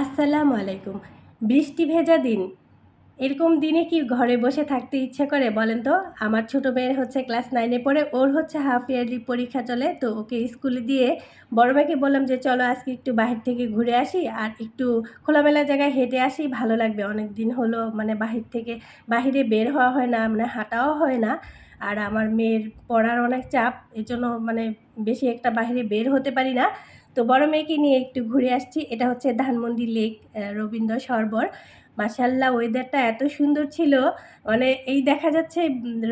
আসসালামু আলাইকুম। বৃষ্টি ভেজা দিন। এরকম দিনে কি ঘরে বসে থাকতে ইচ্ছে করে বলেন তো? আমার ছোটো মেয়ের হচ্ছে ক্লাস নাইনে পড়ে, ওর হচ্ছে হাফ ইয়ারলি পরীক্ষা চলে, তো ওকে স্কুলে দিয়ে বড় মেয়েকে বললাম যে, চলো আজকে একটু বাহির থেকে ঘুরে আসি আর একটু খোলামেলা জায়গায় হেঁটে আসি, ভালো লাগবে। অনেক দিন হলো মানে বাহির থেকে, বাহিরে বের হওয়া হয় না মানে হাঁটাও হয় না। আর আমার মেয়ের পড়ার অনেক চাপ এর জন্য মানে বেশি একটা বাহিরে বের হতে পারি না। তো বড় মেয়েকে নিয়ে একটু ঘুরে আসছি। এটা হচ্ছে ধানমন্ডি লেক রবীন্দ্র সরোবর। মাসাল্লাহ ওয়েদারটা এত সুন্দর ছিল। মানে এই দেখা যাচ্ছে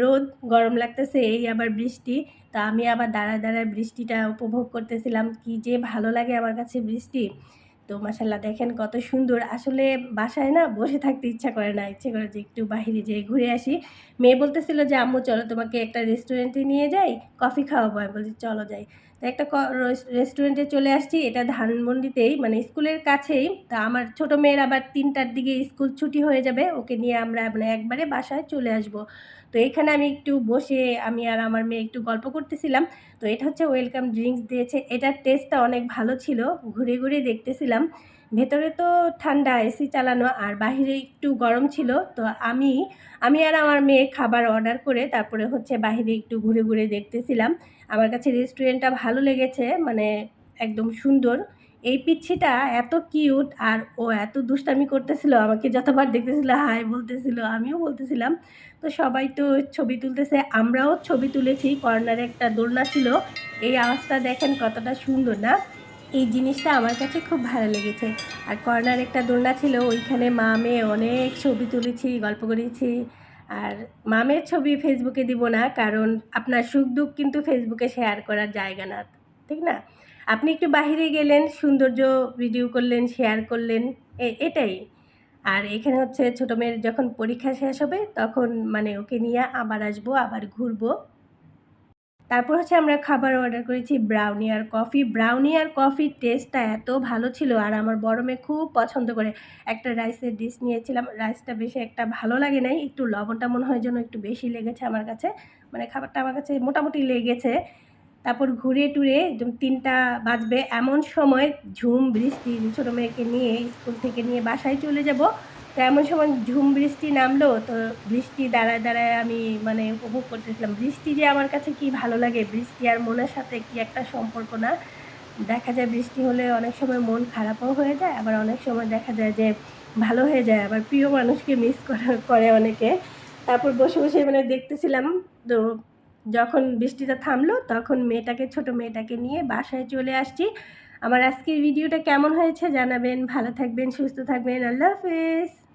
রোদ, গরম লাগতেছে, এই আবার বৃষ্টি। তা আমি আবার দাঁড়ায় দাঁড়ায় বৃষ্টিটা উপভোগ করতেছিলাম। কি যে ভালো লাগে আমার কাছে বৃষ্টি। তো মাসাল্লাহ দেখেন কত সুন্দর। আসলে বাসায় না বসে থাকতে ইচ্ছা করে না। ইচ্ছে করে যে একটু বাহিরে যেয়ে ঘুরে আসি। মেয়ে বলতেছিল যে, আম্মু, চলো তোমাকে একটা রেস্টুরেন্টে নিয়ে যাই কফি খাওয়াবো। আমি বলছি, চলো যাই। তো একটা রেস্টুরেন্টে চলে আসছি। এটা ধানমন্ডিতেই মানে স্কুলের কাছেই। তা আমার ছোট মেয়ের আবার তিনটার দিকে স্কুল ছুটি হয়ে যাবে। ওকে নিয়ে আমরা মানে একবারে বাসায় চলে আসব। তো এখানে আমি একটু বসে আমি আর আমার মেয়ে একটু গল্প করতেছিলাম। তো এটা হচ্ছে ওয়েলকাম ড্রিঙ্কস দিয়েছে। এটার টেস্টটা অনেক ভালো ছিল। ঘুরে ঘুরে দেখতেছিলাম। ভেতরে তো ঠান্ডা এসি চালানো আর বাইরে একটু গরম ছিল, তো আমি আমি আর আমার মেয়ে খাবার অর্ডার করে তারপরে হচ্ছে বাইরে একটু ঘুরে ঘুরে দেখতেছিলাম। আমার কাছে রেস্টুরেন্টটা ভালো লেগেছে মানে একদম সুন্দর। এই পিচ্ছিটা এত কিউট আর ও এত দুষ্টামি করতেছিল, আমাকে যতবার দেখতেছিল, হাই বলতেছিল, আমিও বলতেছিলাম। তো সবাই তো ছবি তুলতেছে, আমরাও ছবি তুলেছি, কর্নারে একটা দোলনা ছিল। এই আওয়াজটা দেখেন কতটা সুন্দর না? এই জিনিসটা আমার কাছে খুব ভালো লেগেছে। আর কর্নার একটা দোলনা ছিল, ওইখানে মা মেয়ে অনেক ছবি তুলেছি, গল্প করেছি। আর মামের ছবি ফেসবুকে দিব না, কারণ আপনার সুখ দুঃখ কিন্তু ফেসবুকে শেয়ার করার জায়গা না, ঠিক না? আপনি একটু বাইরে গেলেন, সৌন্দর্য ভিডিও করলেন শেয়ার করলেন এটাই। আর এখানে হচ্ছে ছোটো মেয়ের যখন পরীক্ষা শেষ হবে, তখন মানে ওকে নিয়ে আবার আসব, আবার ঘুরবো। তারপর হচ্ছে আমরা খাবার অর্ডার করেছি ব্রাউনি আর কফি ব্রাউনি আর কফির টেস্টটা এত ভালো ছিল আর আমার বড় মেয়ে খুব পছন্দ করে একটা রাইসের ডিশ নিয়েছিলাম। রাইসটা বেশি একটা ভালো লাগে নাই, একটু লবণটা মনে হয় যেন একটু বেশি লেগেছে আমার কাছে। মানে খাবারটা আমার কাছে মোটামুটি লেগেছে। তারপর ঘুরে টুরে তিনটা বাজবে এমন সময় ঝুম, বৃষ্টি, ছোটো মেয়েকে নিয়ে স্কুল থেকে নিয়ে বাসায় চলে যাব। তো এমন সময় ঝুম বৃষ্টি নামলো, তো বৃষ্টি দাঁড়ায় দাঁড়ায় আমি মানে উপভোগ করতেছিলাম। বৃষ্টি যে আমার কাছে কি ভালো লাগে, বৃষ্টি আর মনের সাথে কি একটা সম্পর্ক না? দেখা যায় বৃষ্টি হলে অনেক সময় মন খারাপও হয়ে যায়, আবার অনেক সময় দেখা যায় যে ভালো হয়ে যায়। আবার প্রিয় মানুষকে মিস করে অনেকে। তারপর বসে বসে মানে দেখতেছিলাম, তো যখন বৃষ্টিটা থামলো, তখন মেয়েটাকে, ছোট মেয়েটাকে নিয়ে বাসায় চলে আসছি। আমার আজকের ভিডিওটা কেমন হয়েছে জানাবেন, ভালো থাকবেন, সুস্থ থাকবেন, আল্লাহ হাফেজ।